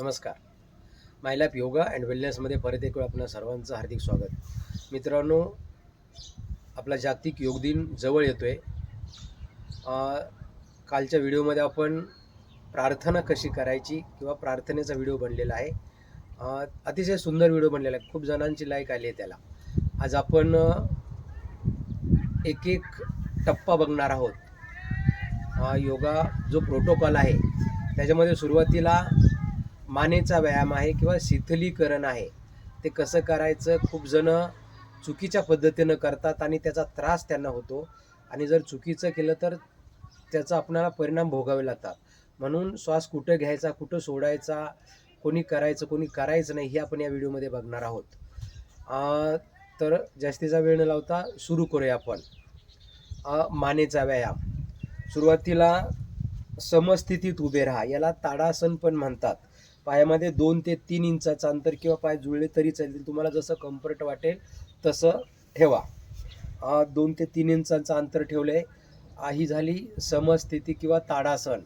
नमस्कार. My life yoga and वेलनेसमध्ये परत एक वेळ आपल्या सर्वांचं हार्दिक स्वागत. मित्रांनो आपला जागतिक योग दिन जवळ येतो आहे कालच्या व्हिडिओमध्ये आपण प्रार्थना कशी करायची किंवा प्रार्थनेचा व्हिडिओ बनलेला आहे. अतिशय सुंदर व्हिडिओ बनलेला आहे. खूप जणांची लाईक आली आहे त्याला. आज आपण एक एक टप्पा बघणार आहोत. योगा जो प्रोटोकॉल आहे त्याच्यामध्ये सुरुवातीला मानेचा व्यायाम आहे किंवा शिथिलीकरण आहे ते कसं करायचं खूप जण चुकीच्या पद्धतीनं करतात आणि त्याचा त्रास त्यांना होतो. आणि जर चुकीचं केलं तर त्याचा आपणाला परिणाम भोगावे लागतात. म्हणून श्वास कुठं घ्यायचा कुठं सोडायचा कोणी करायचं कोणी करायचं नाही हे आपण या व्हिडिओमध्ये बघणार आहोत. तर जास्तीचा वेळ न लावता सुरू करूया आपण. मानेचा व्यायाम. सुरुवातीला समस्थितीत उभे राहा याला ताडासन पण म्हणतात. पायामध्ये दोन ते तीन इंचाचं अंतर किंवा पाय जुळले तरी चालतील. तुम्हाला जसं कम्फर्ट वाटेल तसं ठेवा. दोन ते तीन इंचांचं अंतर ठेवलं आहे ही झाली समस्थिती किंवा ताडासन.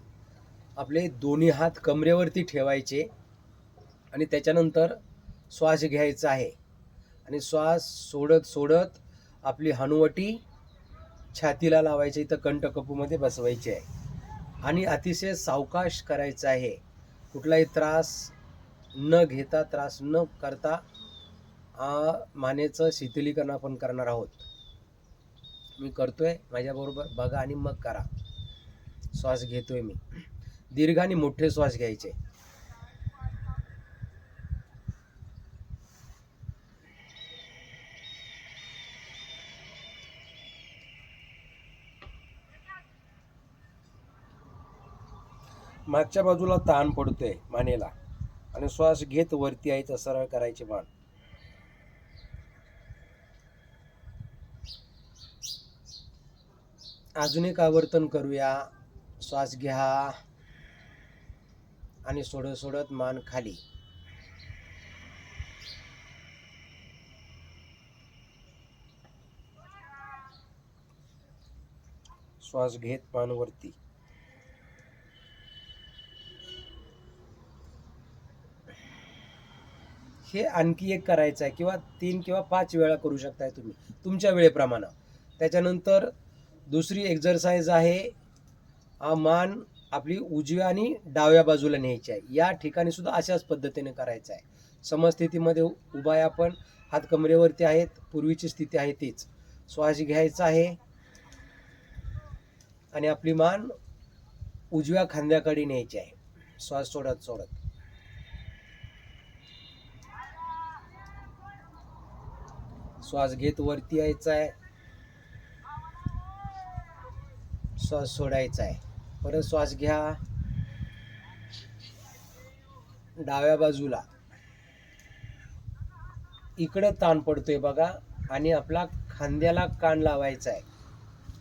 आपले दोन्ही हात कमरेवरती ठेवायचे आणि त्याच्यानंतर श्वास घ्यायचा आहे. आणि श्वास सोडत सोडत आपली हनुवटी छातीला लावायची इथं कंठकपूमध्ये बसवायची आहे. आणि अतिशय सावकाश करायचं आहे. कुठलाही त्रास न घेता त्रास न करता मानेचं शिथिलीकरण आपण करणार आहोत. मी करतोय माझ्याबरोबर बघा आणि मग करा. श्वास घेतोय मी. दीर्घ आणि मोठे श्वास घ्यायचे. मागच्या बाजूला ताण पडतोय मानेला. आणि श्वास घेत वरती यायचा सरळ करायचे मान. अजून एक आवर्तन करूया. श्वास घ्या. आणि सोडत सोडत मान खाली. श्वास घेत मान वरती. हे आणखी एक करायचं आहे किंवा तीन किंवा पाच वेळा करू शकताय तुम्ही तुमच्या वेळेप्रमाणे. त्याच्यानंतर दुसरी एक्झरसाइज आहे हा मान आपली उजव्या आणि डाव्या बाजूला न्यायची आहे. या ठिकाणी सुद्धा अशाच पद्धतीने करायचं आहे. समस्थितीमध्ये उभा आहे आपण हात कमरेवरती आहेत पूर्वीची स्थिती आहे तीच. श्वास घ्यायचा आहे. आणि आपली मान उजव्या खांद्याकडे न्यायची आहे. श्वास सोडत सोडत. श्वास घेत वरती यायचा आहे श्वास सोडायचा आहे परत श्वास घ्या. डाव्या बाजूला. इकडं ताण पडतोय बघा. आणि आपला खांद्याला कान लावायचा आहे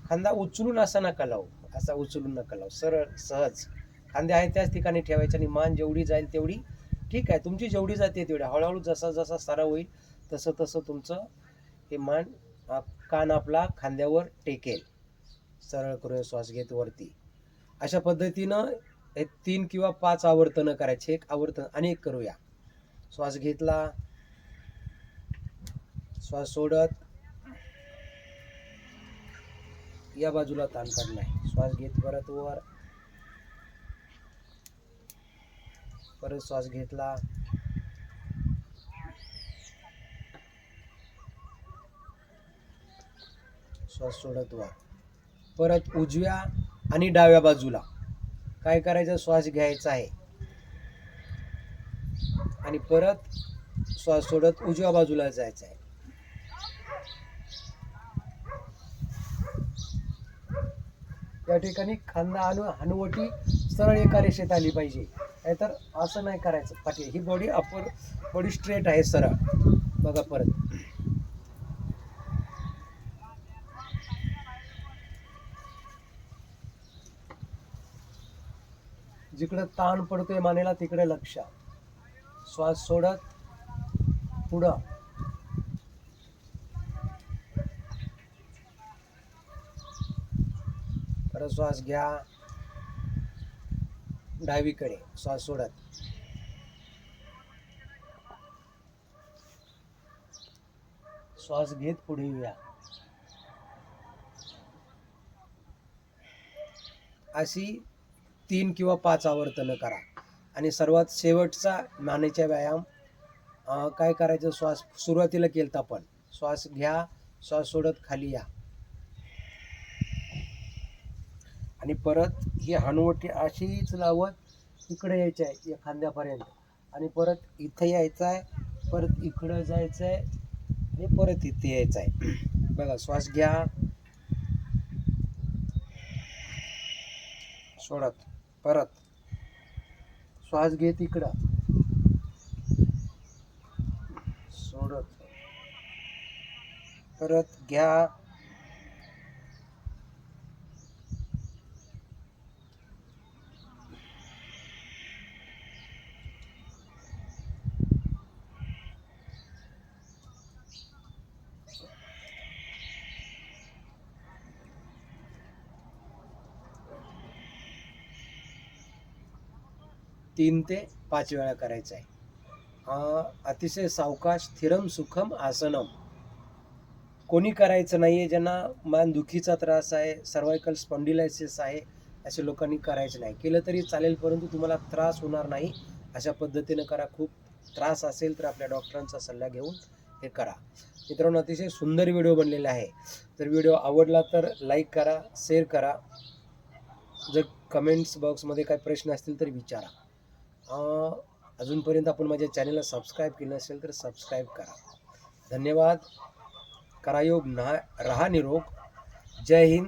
खांदा उचलून असा नका लावू. असा उचलून नका लावू. सरळ सहज. खांदे आहे त्याच ठिकाणी ठेवायचे आणि मान जेवढी जाईल तेवढी. ठीक आहे तुमची जेवढी जाते तेवढी. हळूहळू जसा जसा सराव होईल तसं तसं तुमचं ते मान कान आपला खांद्यावर टेकेल. सरळ करूया श्वास घेत वरती. अशा पद्धतीनं हे तीन किंवा पाच आवर्तनं करायचे. एक आवर्तन आणि एक करूया. श्वास घेतला. श्वास सोडत. या बाजूला ताण पडलाय श्वास घेत परत वर. परत श्वास घेतला. श्वास सोडत व्हा परत उजव्या आणि डाव्या बाजूला. काय करायचं? श्वास घ्यायचा आहे. आणि परत श्वास सोडत उजव्या बाजूला जायचं आहे. या ठिकाणी खांदा अनु हनुवटी सरळ एका रेषेत आली पाहिजे. नाहीतर असं नाही करायचं. पाठी ही बॉडी अपर बॉडी स्ट्रेट आहे सरळ. बघा परत. जिकडं ताण पडतोय मानेला तिकडे लक्ष. श्वास सोडत पुढं. परत श्वास घ्या. डावीकडे श्वास सोडत. श्वास घेत पुढे या अशी तीन किंवा पाच आवर्तनं करा. आणि सर्वात शेवटचा मानेचा व्यायाम काय करायचं? श्वास सुरुवातीला केलं आपण श्वास घ्या श्वास सोडत खाली या. आणि परत ही हनुवटी अशीच लावत इकडे यायचं आहे या खांद्यापर्यंत आणि परत इथं यायचं आहे परत इकडं जायचं आहे आणि परत इथे यायचं आहे बघा श्वास घ्या. सोडत परत. श्वास घेत इकडं. सोडत. परत घ्या. तीन ते पाच वेळा करायचं आहे. अतिशय सावकाश स्थिरम सुखम आसनम. कोणी करायचं नाही आहे ज्यांना मानदुखीचा त्रास आहे सर्वायकल स्पॉन्डिलायसिस आहे असे लोकांनी करायचं नाही. केलं तरी चालेल परंतु तुम्हाला त्रास होणार नाही अशा पद्धतीनं करा. खूप त्रास असेल तर आपल्या डॉक्टरांचा सल्ला घेऊन हे करा. मित्रांनो अतिशय सुंदर व्हिडिओ बनलेला आहे. तर व्हिडिओ आवडला तर लाईक करा शेअर करा. जर कमेंट्स बॉक्समध्ये काही प्रश्न असतील तर विचारा. अजूनपर्यंत आपण माझ्या चॅनलला सबस्क्राईब केलं नसेल तर सबस्क्राईब करा. धन्यवाद. करायोग ना रहा निरोग. जय हिंद.